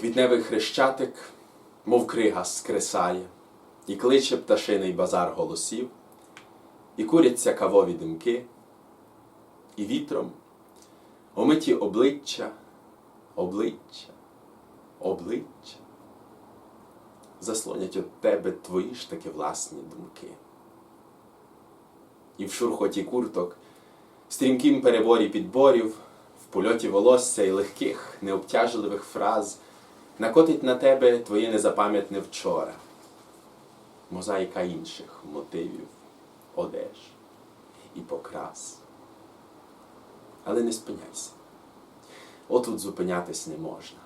Квітневий хрещатик, мов крига, скресає, і кличе пташиний базар голосів, і куряться кавові димки, і вітром омиті обличчя, обличчя, обличчя заслонять від тебе твої ж таки власні думки. І в шурхоті курток, в стрімкім переборі підборів, в польоті волосся і легких, необтяжливих фраз накотить на тебе твоє незапам'ятне вчора, мозаїка інших мотивів, одеж і покрас. Але не спиняйся. Отут зупинятись не можна.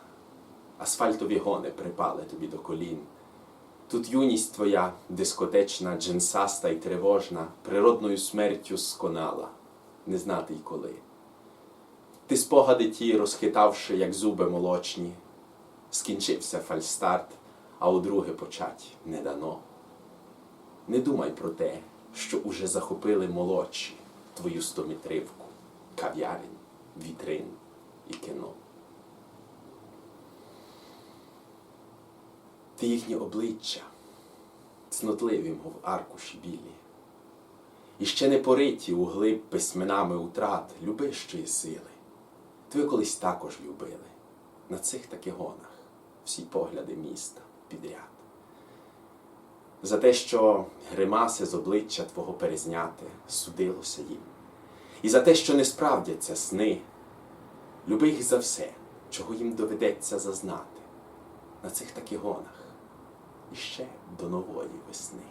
Асфальтові гони припали тобі до колін. Тут юність твоя, дискотечна, джинсаста й тривожна, природною смертю сконала, не знати й коли. Ти спогади ті, розхитавши, як зуби молочні, скінчився фальстарт, а у друге почать не дано. Не думай про те, що уже захопили молодші твою стометривку, кав'ярень, вітрин і кіно. Ти їхнє обличчя, цнотливі, мов аркуші білі. І ще не пориті у глиб письменами утрат любищої сили. Тебе колись також любили на цих таки гонах всі погляди міста підряд. За те, що гримаси з обличчя твого перезняти судилося їм. І за те, що не справдяться сни, люби їх за все, чого їм доведеться зазнати на цих таки гонах і ще до нової весни.